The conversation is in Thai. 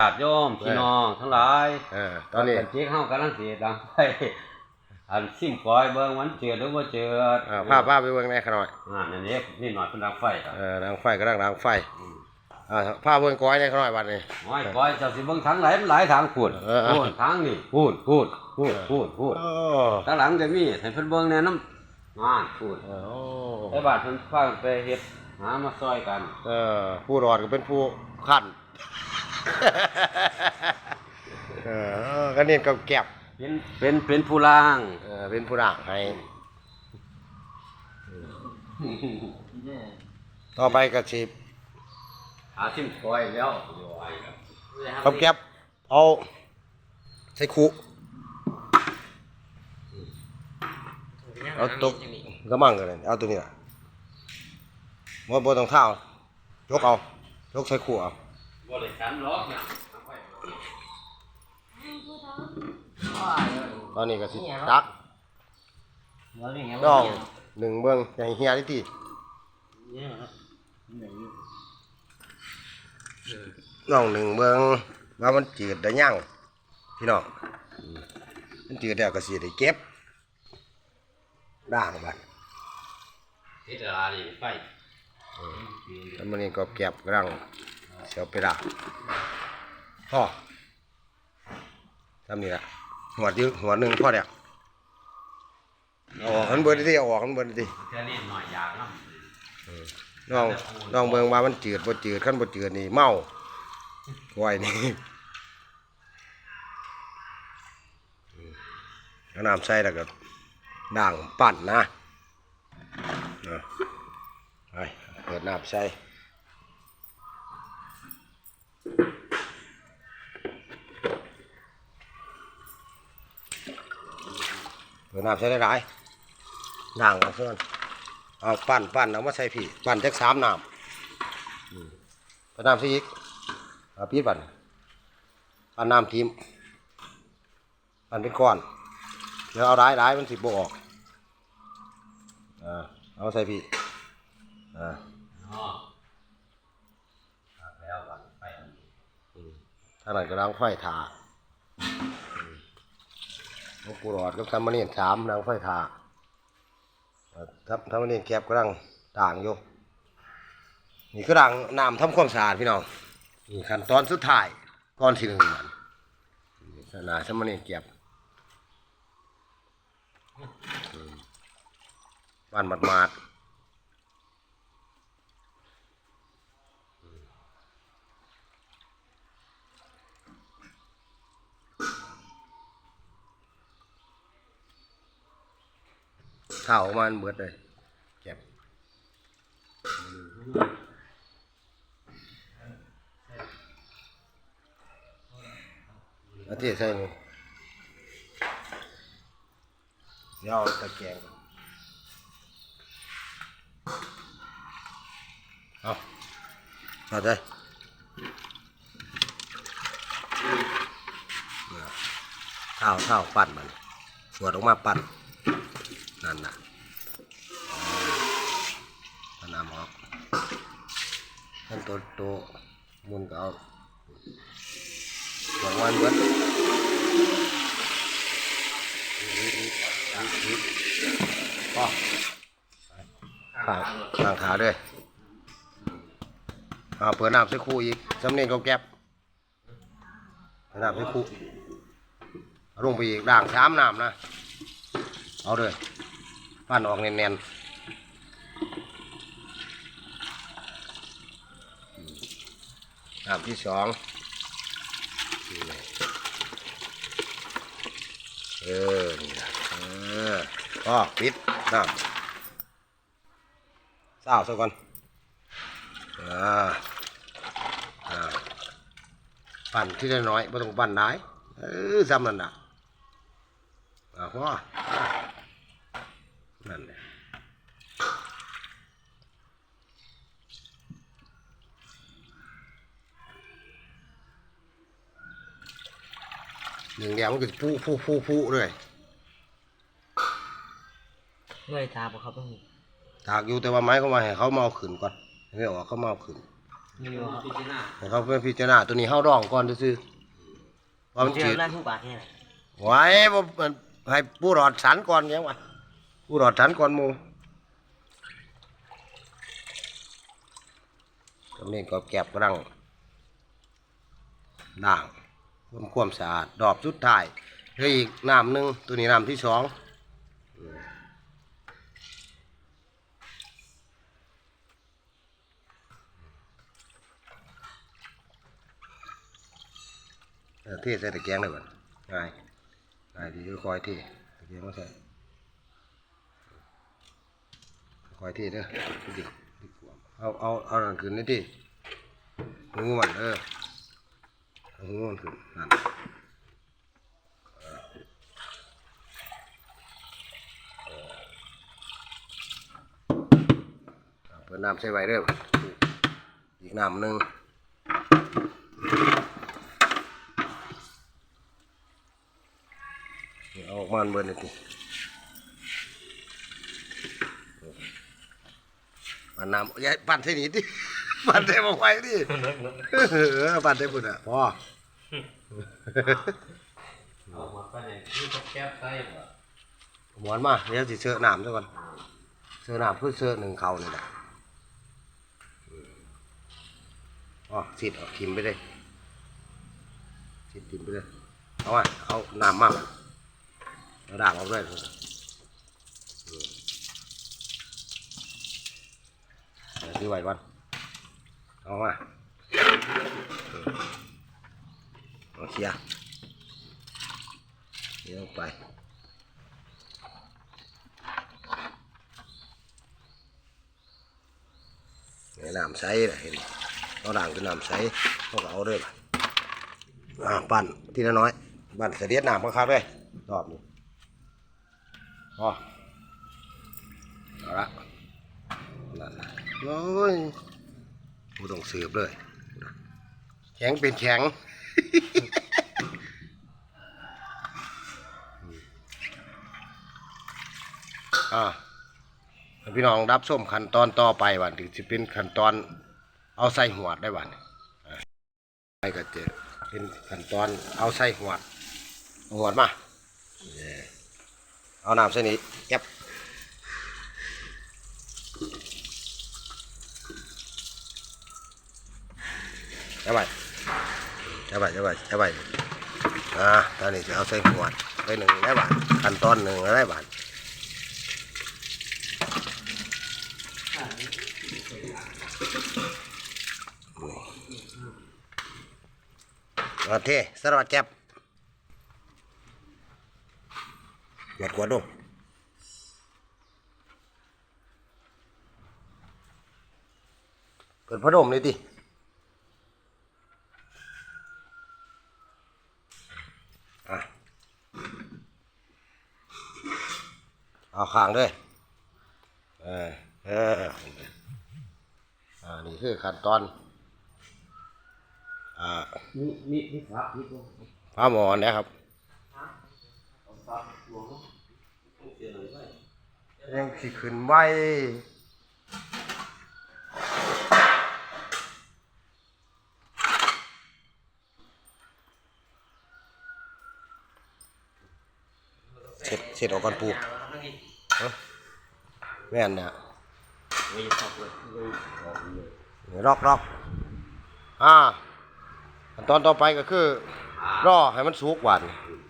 ญาติโยมพี่น้องทั้งหลายเออตอนนี้เจ๊เฮากำลังสิดังไปอันซิมปล่อยเบิ่งวันเจือดหรือบ่เจือดอ่าพาพาไปเบิ่งแหน่ขน่อยอ่านั่นนี่นี่หน่อยเพิ่นดังไฟอะเออดังไฟก็ดังดังไฟอ่าพาเบิ่งก้อยแหน่ขน่อยบัดนี้โอ้ยปล่อยเจ้าสิเบิ่งทางไหนมันหลายทางพูดเออเออพูดทางนี่พูดพูดพูดพูดพูดโอ้ทางหลังจะมีให้เพิ่นเบิ่งแน่นำงานพูดโอ้ไอ้บาดเพิ่นพากันไปเฮ็ดหามาซอยกัน เออผู้รอดก็เป็นผู้ขั้น เออก็เน้นกับแก็บเป็นเป็นเป็นผู้ล่างเออเป็นผู้ร่างให้ต่อไปก็สิหาซิมปล่อยแล้วโอ้ยครับกับแก็บเอาใส่คุเอาตกก็มั่งกันเลยเอาตัวนี้ล่ะบ่บ่ต้องเท้ายกเอายกใส่คุเอา บ่ได้กันหรอกเนี่ยตอนนี้ก็สิตักน้องหนึ่งเบิ่งอย่างเฮียที่ที่น้องหนึ่งเบิ่งว่ามันจืดได้ยังพี่น้องมันจืดแล้วก็สิได้เก็บด่างบัดเฮ็ดอะไรนี่ไฟแล้วมันนี่ก็เก็บกำลัง เสียวไปด่างพ่อทำนี่ละหัวเดียวหัวหนึ่งพ่อเดียวเอาออกกันเบิดดิเอาออกกันเบิดดิแค่นี้หน่อยอย่างเนาะน้องน้องเบิ่งว่ามันจืดบ่จืดคันบ่จืดนี่เมาไว้นี่เอาน้ำใส่แล้วก็ด่างปั่นนะเอาไปเปิดน้ำใส่เปิด น้ำใส่ได้หลายๆด่างมาเพื่อนเอาปั้นปั้นเอามาใส่พี่ปั้นจักสามน้ำอืมเอาน้ำใส่อีกเอาปีดปั้นปั้นน้ำทิมปั้นเป็นก้อนเดี๋ยวเอาร้ายร้ายมันสิบโบออกอ่าเอามาใส่พี่อ่าแล้วไปทางไหนก็ล้างไฟทา หลวงปู่หลอดกับทำมาเนียนสามนางไฟถาเอ่อทำทำมาเนียนแคบก็ล้างต่างอยู่นี่ก็ล้างน้ำทำความสะอาดพี่น้องนี่ขั้นตอนสุดท้ายก่อนที่หนึ่งมันนี่ขนาทำมณีเก็บอืมบ้านหมาดๆาดอืม เท่ามันเบิดเลยเก็บอาทิตย์ใส่นี่เดี๋ยวเอาตะแกรงเอาเอาใจเท้าเท้าปั่นมันสวดออกมาปั่น นั่นนะเอาน้ำออกขั้นตัวโตมุนก็เอาสองวันเบิดพ่อข้างข้างขาด้วยเอาเปิดน้ำใส่คู่อีกสำเนียงเขาแก็บน้ำใส่คู่ลงไปอีกด่างช้ามน้ำนะ เอาเลย ปั้นออกแน่นๆน้ำที่สองเออนี่นะเออก็ปิดน้ำเศร้าซะก่อนอ่าอ่าปั่นที่ได้น้อยไม่ต้องปั่นได้เออซ้ำนั่นน่ะอ่าพ่อ นั่นแหละหนึ่งเดียวมันก็จะฟูฟูฟูฟูเลยเมื่อยทาบ่ครับต้องถากอยู่แต่ว่าไม้เขามาให้เขามาเอาขึ้นก่อนไม่ออกเขามาเอาขึ้นนี่อยู่ครับพิจารณาให้เขาเป็นพิจารณาตัวนี้เฮาดองก่อนซื่อๆว่ามันเจจือดร้านทุกบาทแค่ไหนไว้บ่มันให้ผู้รอดสันก่อนยังวะ ผู้รอดสันก่อนมู่กำเนิดกอบแก็บกรังด่างทำความสะอาด ดอกสุดท้ายเหลืออีกน้ำหนึ่งตัวนี้น้ำที่สองเออเทใส่ตะแกรงเลยบ่ง่ายง่ายดีคอยเทตะแกรงมาใส่ค่ อยๆเทเด้อดิเอาเอาเอานั่นขึ้นนี่ดิหูมันเออหูมันขึ้นนั่นเปิดน้ำใส่ไว้เด้ออีกน้ำหนึ่งเอาออกมาเบิดเล ยทีปั่นน้ำยายปั่นใส่นี่ดิปั่นใส่มาไว้ดิเออปั่นใส่ปุ่นอะพอเอามาไปไหนนี่ก็แก้ใส่บ่หมอนมาเดี๋ยวสิเสื้อน้ำซะก่อนเสื้อน้ำเพื่อเสื้อหนึ่งเขานี่แหละอ๋อสิดออกทิมไปเลยสิดทิมไปเลยเอาอะเอาน้ำมาเอาด่างออกด้วยเดี๋ยว ซื้อไว้ก่อนเอามาเอาเคลียร์เดี๋ยวไปนี่น้ำใสนะเห็นเอาด่างเป็นน้ำใสเขาก็เอาด้วยล่ะอ่าปั่นทีละน้อยปั่นเสด็จน้ำคักๆเลยรอบนี้พอเอาละนั่นล่ะ โอ้ยกูต้องสืบเลย แข็งเป็นแข็งอ่าพี่น้องรับส้มขั้นตอนต่อไปวันถึงจะเป็นขั้นตอนเอาใส่หวดได้วันไปก็จะเป็นขั้นตอนเอาใส่หวดเอาหวดมา เอาน้ำใส่นี้แก็บ จะไปจะไปจะไปจะไปอ่าตอนนี้จะเอาใส่หวดไปหนึ่งได้บาทขั้นตอนหนึ่งได้บาทโอเคสวัสดีครับหยดขวดดูเปิดพัดลมเลยดิอะ เอาขางด้วยเออเอออ่านี่คือขั้นตอน อ่านี่นี่นี่ครับนี่ก็พระหมอนนะครับครังต้องเสียหน่อยไว้ขึ้นไว้เสร็จเสร็จออกก่อนปู เอ้าแม่นเนี่ยไม่ชอบเลยเลยออกเลยรอกรอกอ่าขั้นตอนต่อไปก็คือ รอให้มันสุกหวานอืม